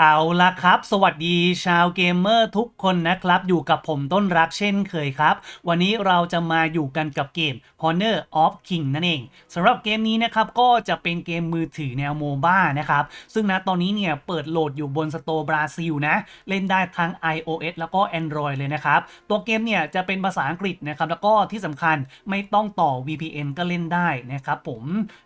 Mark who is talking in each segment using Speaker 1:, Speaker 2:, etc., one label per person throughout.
Speaker 1: เอาละครับ สวัสดีชาวเกมเมอร์ทุกคนนะครับ อยู่กับผมต้นรักเช่นเคยครับ วันนี้เราจะมาอยู่กันกับเกม Honor of King นั่นเองสำหรับเกมนี้นะครับก็จะเป็นเกมมือถือแนวโมบ้านะครับ ซึ่งณตอนนี้เนี่ยเปิดโหลดอยู่บนสโตร์บราซิลนะ เล่นได้ทั้ง iOS แล้วก็ Android เลยนะครับ ตัวเกมเนี่ยจะเป็นภาษาอังกฤษนะครับ แล้วก็ที่สำคัญไม่ต้องต่อ VPN ก็เล่นได้นะครับผม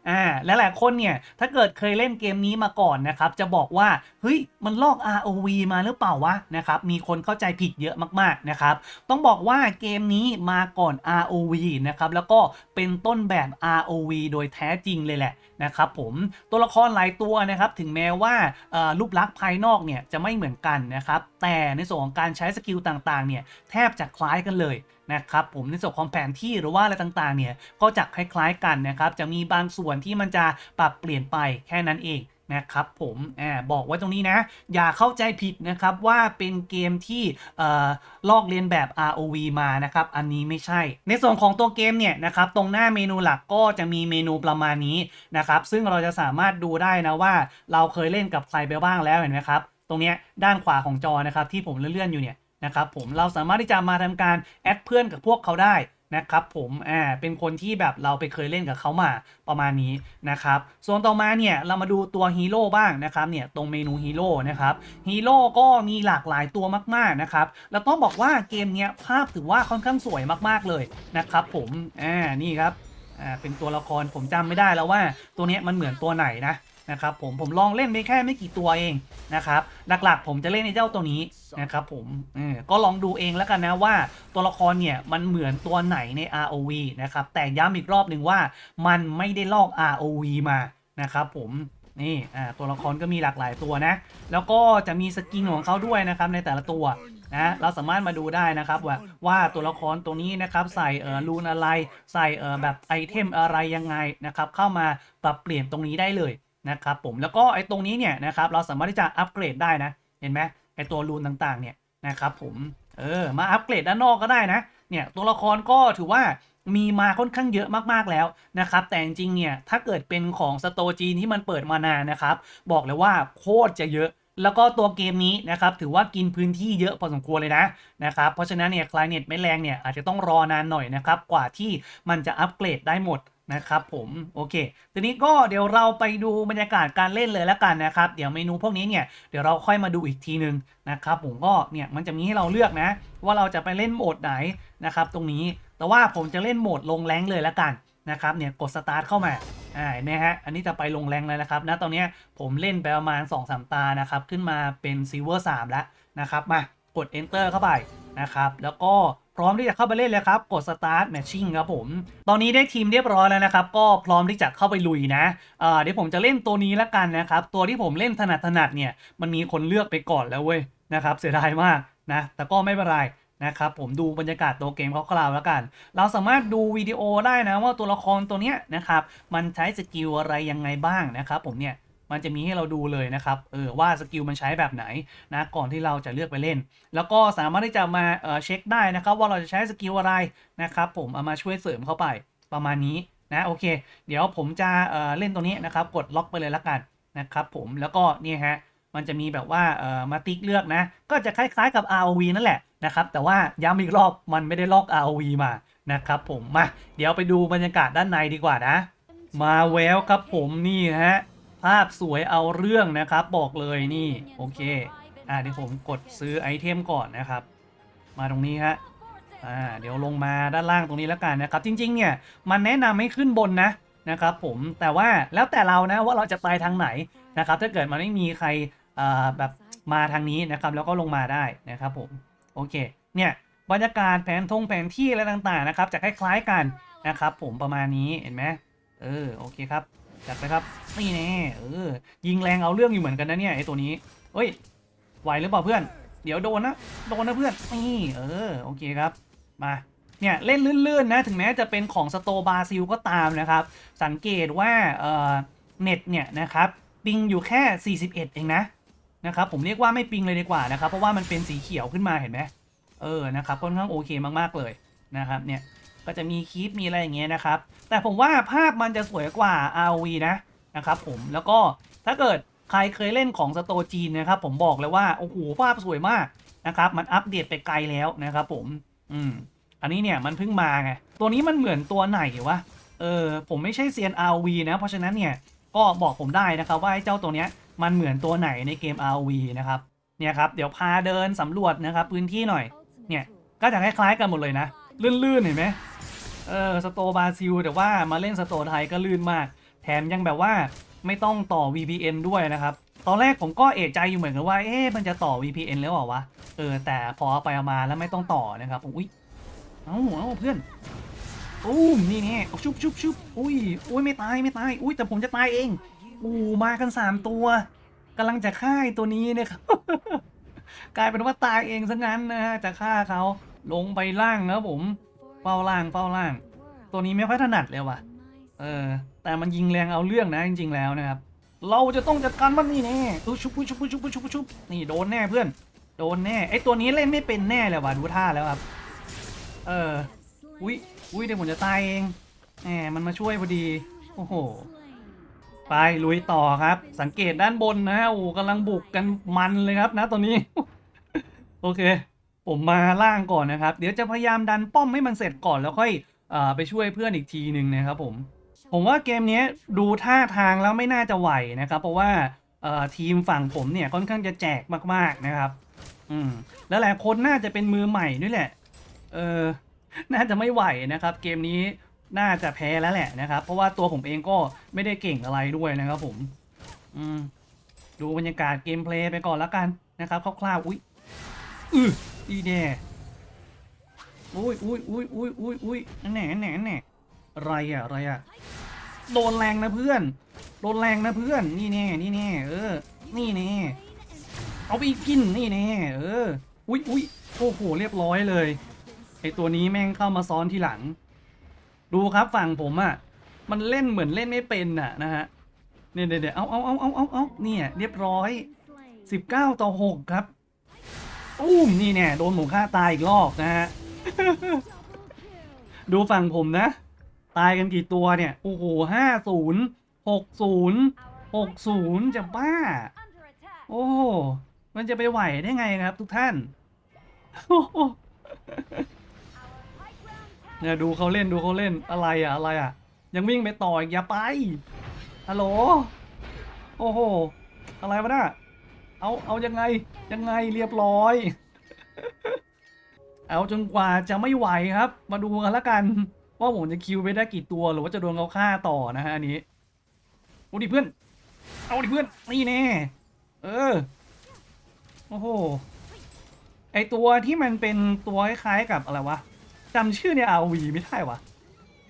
Speaker 1: อ่าและหลายคนเนี่ยถ้าเกิดเคยเล่นเกมนี้มาก่อนนะครับจะบอกว่าเฮ้ยมันลอก ROV มาหรือเปล่าวะนะครับ มีคนเข้าใจผิดเยอะมากๆนะครับ ต้องบอกว่าเกมนี้มาก่อน ROV นะครับ แล้วก็เป็นต้นแบบ ROV โดยแท้จริงเลยแหละนะครับผมตัวละครหลายตัวนะครับถึงแม้ว่ารูปลักษณ์ภายนอกเนี่ยจะไม่เหมือนกันนะครับแต่ในส่วนของการใช้สกิลต่างๆเนี่ยแทบจะคล้ายกันเลยนะครับผมในส่วนของแผนที่หรือว่าอะไรต่างๆเนี่ยก็จะคล้ายๆกันนะครับจะมีบางส่วนที่มันจะปรับเปลี่ยนไปแค่นั้นเอง นะครับผมอบอกไว้ตรงนี้นะ อย่าเข้าใจผิดนะครับว่าเป็นเกมที่อลอกเลียนแบบ ROV มานะครับ อันนี้ไม่ใช่ ในส่วนของตัวเกมเนี่ยนะครับ ตรงหน้าเมนูหลักก็จะมีเมนูประมาณนี้นะครับ ซึ่งเราจะสามารถดูได้นะว่าเราเคยเล่นกับใครไปบ้างแล้วเห็นไหมครับ ตรงนี้ด้านขวาของจอนะครับที่ผมเลื่อนๆอยู่เนี่ยนะครับผมเราสามารถที่จะมาทำการแอดเพื่อนกับพวกเขาได้ นะครับผมอ่าเป็นคนที่แบบเราไปเคยเล่นกับเขามาประมาณนี้นะครับส่วนต่อมาเนี่ยเรามาดูตัวฮีโร่บ้างนะครับเนี่ยตรงเมนูฮีโร่นะครับฮีโร่ก็มีหลากหลายตัวมากๆนะครับแล้วต้องบอกว่าเกมเนี้ยภาพถือว่าค่อนข้างสวยมากๆเลยนะครับผมอ่านี่ครับอ่าเป็นตัวละครผมจำไม่ได้แล้วว่าตัวเนี้ยมันเหมือนตัวไหนนะ นะครับผมผมลองเล่นไปแค่ไม่กี่ตัวเองนะครับหลักๆ ผมจะเล่นในเจ้าตัวนี้นะครับผมอก็ลองดูเองแล้วกันนะว่าตัวละครเนี่ยมันเหมือนตัวไหนใน ROV นะครับแต่ย้ำอีกรอบหนึ่งว่ามันไม่ได้ลอก ROV มานะครับผมนี่ตัวละครก็มีหลากหลายตัวนะ แล้วก็จะมีสกินของเขาด้วยนะครับในแต่ละตัวนะเราสามารถมาดูได้นะครับว่าว่าตัวละครตัวนี้นะครับใส่เอ่อรูนอะไร ใส่เอ่อแบบไอเทมอะไรยังไงนะครับเข้ามาปรับเปลี่ยนตรงนี้ได้เลย นะครับผมแล้วก็ไอ้ตรงนี้เนี่ยนะครับเราสามารถที่จะอัปเกรดได้นะเห็นไหมไอ้ตัวรูนต่างๆเนี่ยนะครับผมเออมาอัปเกรดด้านนอกก็ได้นะเนี่ยตัวละครก็ถือว่ามีมาค่อนข้างเยอะมากๆแล้วนะครับ แต่จริงๆเนี่ยถ้าเกิดเป็นของสโตจีนที่มันเปิดมานานนะครับ บอกเลยว่าโคตรจะเยอะ แล้วก็ตัวเกมนี้นะครับถือว่ากินพื้นที่เยอะพอสมควรเลยนะนะครับเพราะฉะนั้นเนี่ยคลายเน็ตไม่แรงเนี่ยอาจจะต้องรอนานหน่อยนะครับกว่าที่มันจะอัปเกรดได้หมด นะครับผมโอเคทีนี้ก็เดี๋ยวเราไปดูบรรยากาศการเล่นเลยแล้วกันนะครับ เดี๋ยวเมนูพวกนี้เนี่ยเดี๋ยวเราค่อยมาดูอีกทีนึงนะครับผมก็เนี่ยมันจะมีให้เราเลือกนะ ว่าเราจะไปเล่นโหมดไหนนะครับตรงนี้แต่ว่าผมจะเล่นโหมดลงแรงเลยแล้วกันนะครับเนี่ยกดสตาร์ทเข้ามาอ่าเห็นไหมฮะอันนี้จะไปลงแรงเลยนะครับนะตอนนี้ผมเล่นไปประมาณ2-3ตานะครับขึ้นมาเป็นซิลเวอร์3แล้วนะครับมากด enter เข้าไป นะครับ แล้วก็พร้อมที่จะเข้าไปเล่นเลยครับ กด start matching ครับผม ตอนนี้ได้ทีมเรียบร้อยแล้วนะครับ ก็พร้อมที่จะเข้าไปลุยนะเเดี๋ยวผมจะเล่นตัวนี้ละกันนะครับ ตัวที่ผมเล่นถนัดถนัดเนี่ย มันมีคนเลือกไปก่อนแล้วเว้ยนะครับ เสียดายมากนะ แต่ก็ไม่เป็นไรนะครับผมดูบรรยากาศตัวเกมคร่าวๆแล้วกัน เราสามารถดูวิดีโอได้นะว่าตัวละครตัวเนี้ยนะครับ มันใช้สกิลอะไรยังไงบ้างนะครับผมเนี่ย มันจะมีให้เราดูเลยนะครับเออว่าสกิลมันใช้แบบไหนนะก่อนที่เราจะเลือกไปเล่น แล้วก็สามารถที่จะมาเออเช็คได้นะครับว่าเราจะใช้สกิลอะไรนะครับผมเอามาช่วยเสริมเข้าไปประมาณนี้นะโอเค เดี๋ยวผมจะเออเล่นตัวนี้นะครับกดล็อกไปเลยละกันนะครับผมแล้วก็นี่ฮะมันจะมีแบบว่าเออมาติ๊กเลือกนะ ก็จะคล้ายๆกับ ROV นั่นแหละนะครับแต่ว่าย้ำอีกรอบมันไม่ได้ลอก ROV มานะครับผมมาเดี๋ยวไปดูบรรยากาศด้านในดีกว่านะ มาแววครับผมนี่ฮะ ภาพสวยเอาเรื่องนะครับ บอกเลยนี่ โอเค อ่าเดี๋ยวผมกดซื้อไอเทมก่อนนะครับ มาตรงนี้ฮะอ่าเดี๋ยวลงมาด้านล่างตรงนี้แล้วกันนะครับ จริง ๆ เนี่ยมันแนะนำให้ขึ้นบนนะนะครับ ผมแต่ว่าแล้วแต่เรานะว่าเราจะไปทางไหนนะครับ ถ้าเกิดมันไม่มีใครอ่อแบบมาทางนี้นะครับ แล้วก็ลงมาได้นะครับผมโอเค เนี่ยบรรยากาศแผนทงแผนที่อะไรต่างๆนะครับ จะคล้ายๆกันนะครับ ผมประมาณนี้เห็นไหมเออโอเคครับ จัดไปครับนี่แน่เออยิงแรงเอาเรื่องอยู่เหมือนกันนะเนี่ยไอตัวนี้เฮ้ยไหวหรือเปล่าเพื่อน เดี๋ยวโดนนะโดนนะเพื่อนนี่เออโอเคครับมาเนี่ยเล่นลื่นๆนะถึงแม้จะเป็นของสโตบาซิลก็ตามนะครับ สังเกตว่าเอ่อเน็ตเนี่ยนะครับปิงอยู่แค่ 41 เองนะนะครับผมเรียกว่าไม่ปิงเลยดีกว่านะครับ เพราะว่ามันเป็นสีเขียวขึ้นมาเห็นไหมเออนะครับค่อนข้างโอเคมากๆเลยนะครับเนี่ย ก็จะมีคลิปมีอะไรอย่างเงี้ยนะครับ แต่ผมว่าภาพมันจะสวยกว่า ROV นะนะครับผมแล้วก็ถ้าเกิดใครเคยเล่นของสโตจีนนะครับ ผมบอกเลยว่าโอ้โหภาพสวยมากนะครับ มันอัปเดตไปไกลแล้วนะครับ ผม อืม อันนี้เนี่ยมันเพิ่งมาไงตัวนี้มันเหมือนตัวไหนวะเออผมไม่ใช่เซียน ROV นะ เพราะฉะนั้นเนี่ยก็บอกผมได้นะครับว่าไอ้เจ้าตัวเนี้ยมันเหมือนตัวไหนในเกม ROV นะครับเนี่ยครับเดี๋ยวพาเดินสำรวจนะครับ พื้นที่หน่อยเนี่ยก็จะคล้ายๆกันหมดเลยนะ ลื่นๆเห็นไหมเออสโตบราซิลแต่ว่ามาเล่นสโตไทยก็ลื่นมาก แถมยังแบบว่าไม่ต้องต่อ VPN ด้วยนะครับ ตอนแรกผมก็เอะใจอยู่เหมือนกันว่า เอ๊ะมันจะต่อ VPN แล้วเหรอวะ เออ แต่พอไปเอามาแล้วไม่ต้องต่อนะครับอุ้ยเอ้าเอ้าเพื่อนอุ้มนี่นี่ชุบชุบชุบอุ้ยอุ้ยไม่ตายไม่ตาย อุ้ยแต่ผมจะตายเองอู้มากันสามตัวกำลังจะฆ่าตัวนี้เนะครับกลายเป็นว่าตายเองซะงั้นนะฮะจะฆ่าเขา ลงไปล่างนะครับผมเฝ้าล่างเฝ้าล่าง ตัวนี้ไม่ค่อยถนัดเลยว่ะ เออ แต่มันยิงแรงเอาเรื่องนะจริง ๆ แล้วนะครับ เราจะต้องจัดการมันนี่แน่อุ๊ยชุบชุบชุบชุบชุบชุบนี่โดนแน่เพื่อน โดนแน่ไอตัวนี้เล่นไม่เป็นแน่เลยว่ะดูท่าแล้วครับ เออ อุ้ยอุ้ยเดี๋ยวผมจะตายเองแหมมันมาช่วยพอดี โอ้โห ไปลุยต่อครับ สังเกตด้านบนนะโอ้กำลังบุกกันมันเลยครับนะตอนนี้ โอเค ผมมาล่างก่อนนะครับ เดี๋ยวจะพยายามดันป้อมให้มันเสร็จก่อนแล้วค่อยอไปช่วยเพื่อนอีกทีหนึ่งนะครับผม ผมว่าเกมนี้ดูท่าทางแล้วไม่น่าจะไหวนะครับ เพราะว่าทีมฝั่งผมเนี่ยค่อนข้างจะแจกมากๆนะครับ อืมแล้วหลายคนน่าจะเป็นมือใหม่ด้วยแหละ เออ น่าจะไม่ไหวนะครับ เกมนี้น่าจะแพ้แล้วแหละนะครับ เพราะว่าตัวผมเองก็ไม่ได้เก่งอะไรด้วยนะครับผม อืมดูบรรยากาศเกมเพลย์ไปก่อนแล้วกันนะครับคร่าวๆอุ้ย อือดีแน่อุ้ยอุ้ยอุ้ยอุ้ยอุ้ยอุ้ยแหน่แหน่แหน่อะไรอะอะไรอะโดนแรงนะเพื่อน โดนแรงนะเพื่อน นี่แน่ นี่แน่ เออ นี่แน่ เอาไปกิน นี่แน่ เออ อุ้ยอุ้ยโอ้โห เรียบร้อยเลย ไอตัวนี้แม่งเข้ามาซ้อนทีหลัง ดูครับฝั่งผมอะ่ะมันเล่นเหมือนเล่นไม่เป็นน่ะนะฮะ เนี่ยเดี๋ยวเดดเอาเอาเอาเอาเอาเอาเนี่ย เรียบร้อยสิบเก้าต่อหกครับ อุ้มนี่เนี่ยโดนหมูฆ่าตายอีกรอบนะฮะ ดูฝั่งผมนะ ตายกันกี่ตัวเนี่ย โอ้โหห้าศูนย์หกศูนย์หกศูนย์จะบ้า โอ้โหมันจะไปไหวได้ไงครับทุกท่านเนี่ยดูเขาเล่นดูเขาเล่นอะไรอะอะไรอะยังวิ่งไปต่ออีกอย่าไปฮัลโหลโอ้โห อะไรวะน่ะ เอาเอายังไงยังไงเรียบร้อย เอาจนกว่าจะไม่ไหวครับ มาดูกันละกัน ว่าผมจะคิวไปได้กี่ตัวหรือว่าจะโดนเขาฆ่าต่อนะฮะอันนี้โอ้ดิเพื่อน เอาดิเพื่อนนี่แน่เออโอ้โหไอตัวที่มันเป็นตัวคล้ายๆกับอะไรวะจำชื่อใน RV ไม่ได้วะ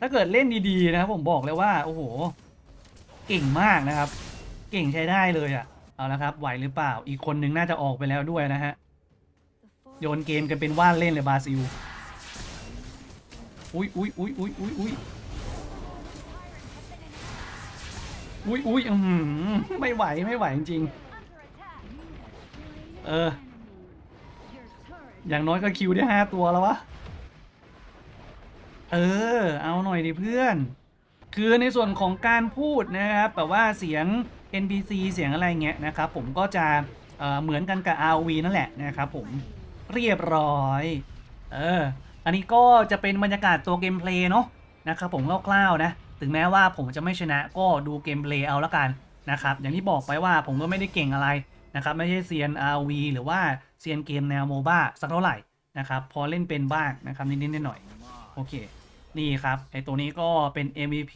Speaker 1: ถ้าเกิดเล่นดีๆนะครับผมบอกเลยว่า โอ้โห เก่งมากนะครับ เก่งใช้ได้เลยอะ่ะ เอาละครับไหวหรือเปล่า อีกคนนึงน่าจะออกไปแล้วด้วยนะฮะ โยนเกมกันเป็นว่านเล่นเลยบราซิล อุ้ยอุ้ยอุ้ยอุ้ยอุ้ยอุ้ยอุ้ยอุ้ยอือหือไม่ไหวไม่ไหวจริงๆเออ อย่างน้อยก็คิวได้ห้าตัวแล้ววะ เออ เอาหน่อยดิเพื่อน คือในส่วนของการพูดนะครับแบบว่าเสียง NPC เสียงอะไรเงี้ยนะครับผมก็จะเเหมือนกันกับ RV นั่นแหละนะครับผมเรียบร้อยเอออันนี้ก็จะเป็นบรรยากาศตัวเกมเพลย์เนาะนะครับผมคร่าวๆนะถึงแม้ว่าผมจะไม่ชนะก็ดูเกมเพลย์เอาละกันนะครับอย่างที่บอกไปว่าผมก็ไม่ได้เก่งอะไรนะครับไม่ใช่เซียน RV หรือว่าเซียนเกมแนวโมบ้าสักเท่าไหร่นะครับพอเล่นเป็นบ้างนะครับนิดๆหน่อยๆโอเค นี่ครับไอตัวนี้ก็เป็น MVP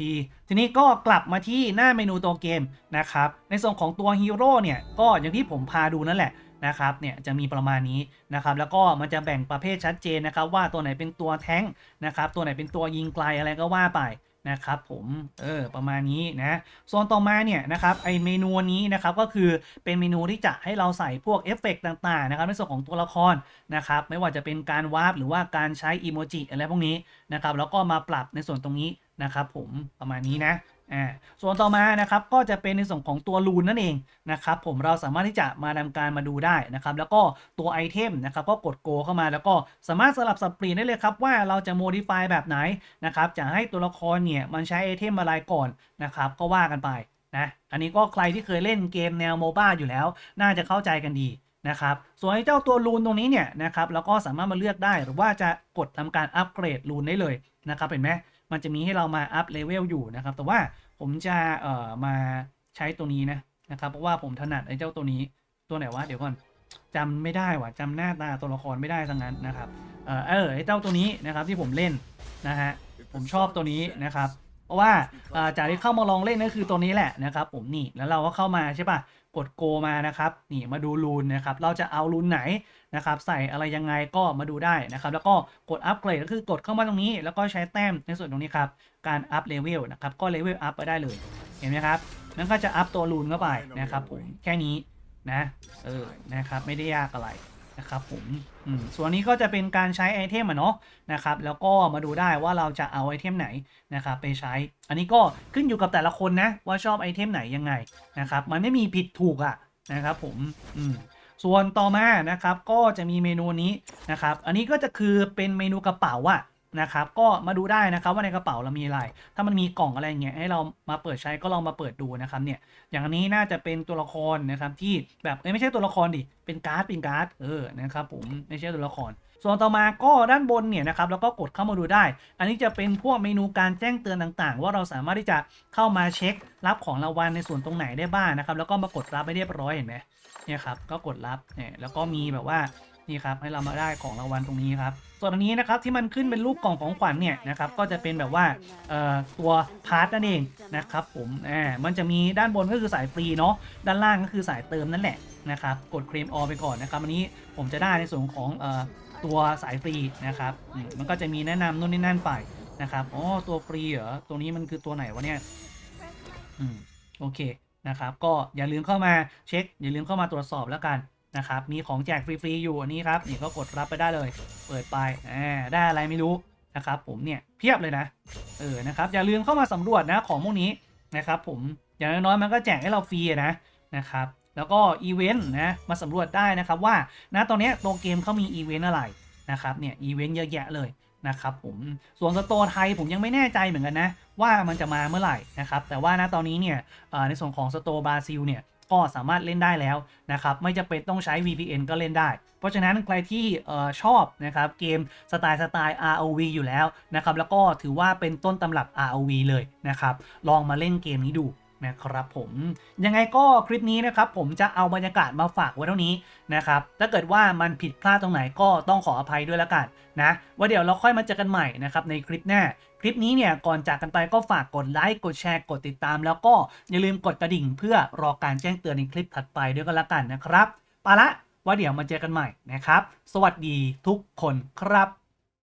Speaker 1: ทีนี้ก็กลับมาที่หน้าเมนูตัวเกมนะครับ ในส่วนของตัวฮีโร่เนี่ย ก็อย่างที่ผมพาดูนั่นแหละนะครับเนี่ยจะมีประมาณนี้นะครับแล้วก็มันจะแบ่งประเภทชัดเจนนะครับว่าตัวไหนเป็นตัวแท้งนะครับตัวไหนเป็นตัวยิงไกลอะไรก็ว่าไป นะครับผมเออประมาณนี้นะส่วนต่อมาเนี่ยนะครับไอเมนูนี้นะครับก็คือเป็นเมนูที่จะให้เราใส่พวกเอฟเฟกต์ต่างๆนะครับในส่วนของตัวละครนะครับไม่ว่าจะเป็นการวาร์ปหรือว่าการใช้อีโมจิอะไรพวกนี้นะครับแล้วก็มาปรับในส่วนตรงนี้นะครับผมประมาณนี้นะ อ่าส่วนต่อมานะครับก็จะเป็นในส่วนของตัวรูนนั่นเองนะครับผมเราสามารถที่จะมาทำการมาดูได้นะครับแล้วก็ตัวไอเทมนะครับก็กดโกเข้ามาแล้วก็สามารถสลับสับเปลี่ยนได้เลยครับว่าเราจะโมดิฟายแบบไหนนะครับจะให้ตัวละครเนี่ยมันใช้ไอเทมอะไรก่อนนะครับก็ว่ากันไปนะอันนี้ก็ใครที่เคยเล่นเกมแนวโมบ้าอยู่แล้ว น่าจะเข้าใจกันดีนะครับส่วนไอ้เจ้าตัวรูนตรงนี้เนี่ยนะครับเราก็สามารถมาเลือกได้หรือว่าจะกดทำการอัปเกรดรูนได้เลยนะครับเห็นไหม มันจะมีให้เรามาอัพเลเวลอยู่นะครับ แต่ว่าผมจะเอ่อมาใช้ตัวนี้นะนะครับ เพราะว่าผมถนัดไอ้เจ้าตัวนี้ตัวไหนวะเดี๋ยวก่อนจำไม่ได้ว่ะจำหน้าตาตัวละครไม่ได้ทั้งนั้นนะครับเออไอ้เจ้าตัวนี้นะครับที่ผมเล่นนะฮะผมชอบตัวนี้นะครับ เพราะว่าจากที่เข้ามาลองเล่นก็คือตัวนี้แหละนะครับผมนี่แล้วเราก็เข้ามาใช่ปะกดโกมานะครับนี่มาดูรูนนะครับเราจะเอารูนไหนนะครับใส่อะไรยังไงก็มาดูได้นะครับแล้วก็กดอัปเกรดก็คือกดเข้ามาตรงนี้ แล้วก็ใช้แต้มในส่วนตรงนี้ครับการอัพเลเวลนะครับก็เลเวลอัพไปได้เลยเห็นไหมครับนั่นก็จะอัพตัวรูนเข้าไปนะครับผมแค่นี้นะเออนะครับไม่ได้ยากอะไร นะครับผมส่วนนี้ก็จะเป็นการใช้ไอเทมอะเนาะนะครับแล้วก็มาดูได้ว่าเราจะเอาไอเทมไหนนะครับไปใช้ อันนี้ก็ขึ้นอยู่กับแต่ละคนนะว่าชอบไอเทมไหนยังไงนะครับมันไม่มีผิดถูกอะนะครับผมอืมส่วนต่อมานะครับก็จะมีเมนูนี้นะครับอันนี้ก็จะคือเป็นเมนูกระเป๋าอะ นะครับก็มาดูได้นะครับว่าในกระเป๋าเรามีอะไร ถ้ามันมีกล่องอะไรเงี้ยให้เรามาเปิดใช้ก็ลองมาเปิดดูนะครับเนี่ยอย่างนี้น่าจะเป็นตัวละครนะครับที่แบบเอ้ยไม่ใช่ตัวละครดิเป็นการ์ดเป็นการ์ดเออนะครับผมไม่ใช่ตัวละคร ส่วนต่อมาก็ด้านบนเนี่ยนะครับแล้วก็กดเข้ามาดูได้ อันนี้จะเป็นพวกเมนูการแจ้งเตือนต่างๆ ว่าเราสามารถที่จะเข้ามาเช็ครับของรางวัลในส่วนตรงไหนได้บ้างนะครับแล้วก็มากดรับไปเรียบร้อยเห็นไหมเนี่ยครับก็กดรับเนี่ยแล้วก็มีแบบว่านี่ครับให้เรามาได้ของรางวัลตรงนี้ครับ ส่วนอันนี้นะครับที่มันขึ้นเป็นรูปกล่องของขวัญเนี่ยนะครับก็จะเป็นแบบว่าตัวพาร์ทนั่นเองนะครับผมอ่ามันจะมีด้านบนก็คือสายฟรีเนาะด้านล่างก็คือสายเติมนั่นแหละนะครับกดเคลมออไปก่อนนะครับอันนี้ผมจะได้ในส่วนของอตัวสายฟรีนะครับมมันก็จะมีแนะนำนู่นนี่นั่นไปนะครับอ๋อตัวฟรีเหรอตัวนี้มันคือตัวไหนวะเนี่ยอืมโอเคนะครับก็อย่าลืมเข้ามาเช็ค อย่าลืมเข้ามาตรวจสอบแล้วกัน นะครับ มีของแจกฟรีๆอยู่อันนี้ครับนี่ก็กดรับไปได้เลย เปิดไปอ่าได้อะไรไม่รู้นะครับ ผมเนี่ยเพียบเลยนะเออนะครับอย่าลืมเข้ามาสำรวจนะของพวกนี้นะครับ ผมอย่างน้อยๆมันก็แจกให้เราฟรีนะนะครับแล้วก็อีเวนต์นะมาสำรวจได้นะครับว่านะตอนนี้ตัวเกมเขามีอีเวนต์อะไรนะครับเนี่ยอีเวนต์เยอะแยะเลยนะครับผมส่วนสโตร์ไทยผมยังไม่แน่ใจเหมือนกันนะ ว่ามันจะมาเมื่อไหร่นะครับแต่ว่านะตอนนี้เนี่ยในส่วนของสโตร์บราซิลเนี่ย ก็สามารถเล่นได้แล้วนะครับไม่จำเป็นต้องใช้ VPN ก็เล่นได้ เพราะฉะนั้นใครที่ออชอบนะครับเกมสไตล์สไตล์ ROV อยู่แล้วนะครับแล้วก็ถือว่าเป็นต้นตำรับ ROV เลยนะครับลองมาเล่นเกมนี้ดู นะครับผมยังไงก็คลิปนี้นะครับผมจะเอาบรรยากาศมาฝากไว้เท่านี้นะครับถ้าเกิดว่ามันผิดพลาดตรงไหนก็ต้องขออภัยด้วยละกันนะว่าเดี๋ยวเราค่อยมาเจอกันใหม่นะครับในคลิปหน้าคลิปนี้เนี่ยก่อนจากกันไปก็ฝากกดไลค์กดแชร์กดติดตาม แล้วก็อย่าลืมกดกระดิ่ง เพื่อรอการแจ้งเตือนในคลิปถัดไปด้วยกันละกันนะครับไปละว่าเดี๋ยวมาเจอกันใหม่นะครับ สวัสดีทุกคนครับ